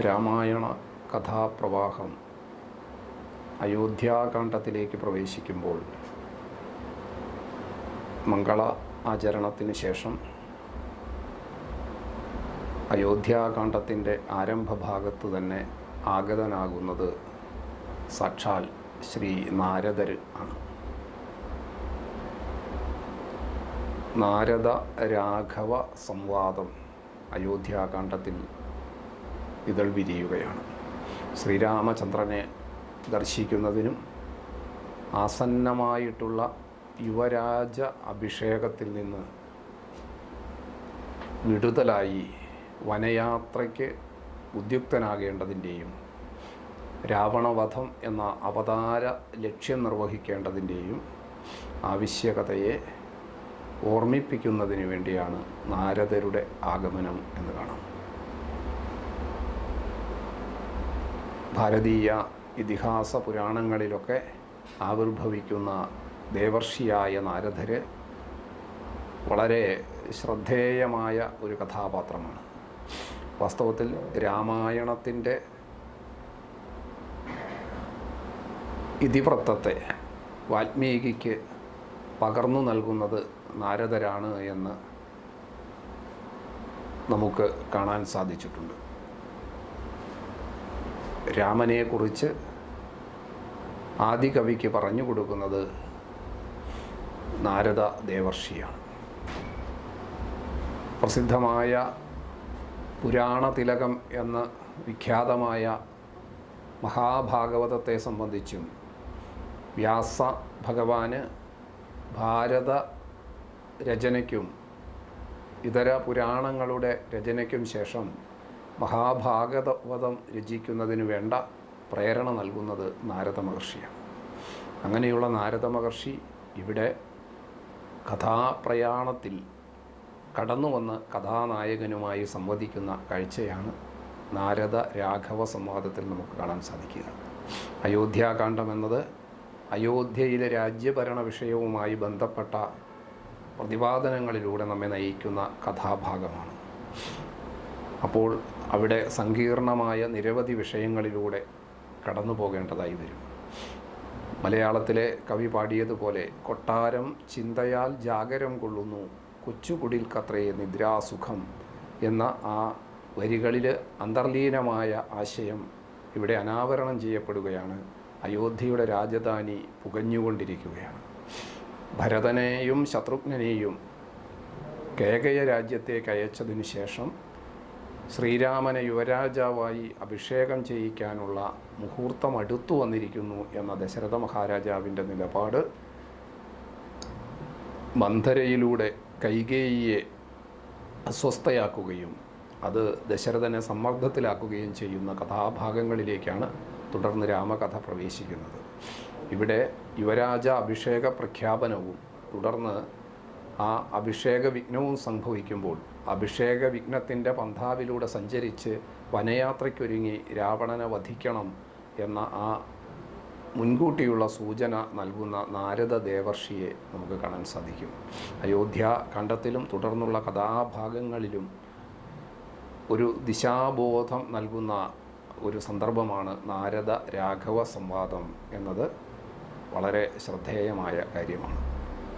രാമായണ കഥാപ്രവാഹം അയോധ്യാകാന്ഡത്തിലേക്ക് പ്രവേശിക്കുമ്പോൾ മംഗള ആചരണത്തിന് ശേഷം അയോധ്യാകാന്ഡത്തിന്റെ ആരംഭഭാഗത്ത് തന്നെ ആഗതനാകുന്നത് സാക്ഷാൽ ശ്രീ നാരദർ ആണ്. നാരദ രാഘവ സംവാദം അയോധ്യാകാന്ഡത്തിൽ ഇതൾ വിരിയുകയാണ്. ശ്രീരാമചന്ദ്രനെ ദർശിക്കുന്നതിനും ആസന്നമായിട്ടുള്ള യുവരാജ അഭിഷേകത്തിൽ നിന്ന് വിടുതലായി വനയാത്രയ്ക്ക് ഉദ്യുക്തനാകേണ്ടതിന്റെയും രാവണവധം എന്ന അവതാര ലക്ഷ്യം നിർവഹിക്കേണ്ടതിന്റെയും ആവശ്യകതയെ ഓർമ്മിപ്പിക്കുന്നതിന് വേണ്ടിയാണ് നാരദരുടെ ആഗമനം എന്ന് കാണാം. ഭാരതീയ ഇതിഹാസ പുരാണങ്ങളിലൊക്കെ ആവിർഭവിക്കുന്ന ദേവർഷിയായ നാരദര് വളരെ ശ്രദ്ധേയമായ ഒരു കഥാപാത്രമാണ്. വാസ്തവത്തിൽ രാമായണത്തിന്റെ ഇതിവൃത്തത്തെ വാൽമീകിക്ക് പകർന്നു നൽകുന്നത് നാരദരാണ് എന്ന് നമുക്ക് കാണാൻ സാധിച്ചിട്ടുണ്ട്. രാമനെക്കുറിച്ച് ആദികവിക്ക് പറഞ്ഞു കൊടുക്കുന്നത് നാരദ ദേവർഷിയാണ്. പ്രസിദ്ധമായ പുരാണ തിലകം എന്ന വിഖ്യാതമായ മഹാഭാഗവതത്തെ സംബന്ധിച്ചും വ്യാസ ഭഗവാന് ഭാരത രചനയ്ക്കും ഇതര പുരാണങ്ങളുടെ രചനയ്ക്കും ശേഷം മഹാഭാഗവതം രചിക്കുന്നതിന് വേണ്ട പ്രേരണ നൽകുന്നത് നാരദ മഹർഷിയാണ്. അങ്ങനെയുള്ള നാരദ മഹർഷി ഇവിടെ കഥാപ്രയാണത്തിൽ കടന്നു വന്ന് കഥാനായകനുമായി സംവദിക്കുന്ന കാഴ്ചയാണ് നാരദ രാഘവ സംവാദത്തിൽ നമുക്ക് കാണാൻ സാധിക്കുക. അയോധ്യാകാന്ഡം എന്നത് അയോധ്യയിലെ രാജ്യഭരണ വിഷയവുമായി ബന്ധപ്പെട്ട പ്രതിപാദനങ്ങളിലൂടെ നമ്മെ നയിക്കുന്ന കഥാഭാഗമാണ്. അപ്പോൾ അവിടെ സങ്കീർണമായ നിരവധി വിഷയങ്ങളിലൂടെ കടന്നു പോകേണ്ടതായി വരും. മലയാളത്തിലെ കവി പാടിയതുപോലെ കൊട്ടാരം ചിന്തയാൽ ജാഗരം കൊള്ളുന്നു കൊച്ചുകുടിൽ കത്രയെ നിദ്രാസുഖം എന്ന ആ വരികളിൽ അന്തർലീനമായ ആശയം ഇവിടെ അനാവരണം ചെയ്യപ്പെടുകയാണ്. അയോധ്യയുടെ രാജധാനി പുകഞ്ഞുകൊണ്ടിരിക്കുകയാണ്. ഭരതനെയും ശത്രുഘ്നെയും കേകയ രാജ്യത്തേക്ക് അയച്ചതിനു ശേഷം ശ്രീരാമനെ യുവരാജാവായി അഭിഷേകം ചെയ്യിക്കാനുള്ള മുഹൂർത്തം അടുത്തു വന്നിരിക്കുന്നു എന്ന ദശരഥ മഹാരാജാവിന്റെ നിലപാട് മന്ധരയിലൂടെ കൈകേയിയെ അസ്വസ്ഥയാക്കുകയും അത് ദശരഥനെ സമ്മർദ്ദത്തിലാക്കുകയും ചെയ്യുന്ന കഥാഭാഗങ്ങളിലേക്കാണ് തുടർന്ന് രാമകഥ പ്രവേശിക്കുന്നത്. ഇവിടെ യുവരാജ അഭിഷേക പ്രഖ്യാപനവും തുടർന്ന് ആ അഭിഷേക വിഘ്നവും സംഭവിക്കുമ്പോൾ അഭിഷേക വിഘ്നത്തിന്റെ പന്ഥാവിലൂടെ സഞ്ചരിച്ച് വനയാത്രയ്ക്കൊരുങ്ങി രാവണനെ വധിക്കണം എന്ന ആ മുൻകൂട്ടിയുള്ള സൂചന നൽകുന്ന നാരദ ദേവർഷിയെ നമുക്ക് കാണാൻ സാധിക്കും. അയോധ്യ കണ്ടത്തിലും തുടർന്നുള്ള കഥാഭാഗങ്ങളിലും ഒരു ദിശാബോധം നൽകുന്ന ഒരു സന്ദർഭമാണ് നാരദ രാഘവ സംവാദം എന്നത് വളരെ ശ്രദ്ധേയമായ കാര്യമാണ്.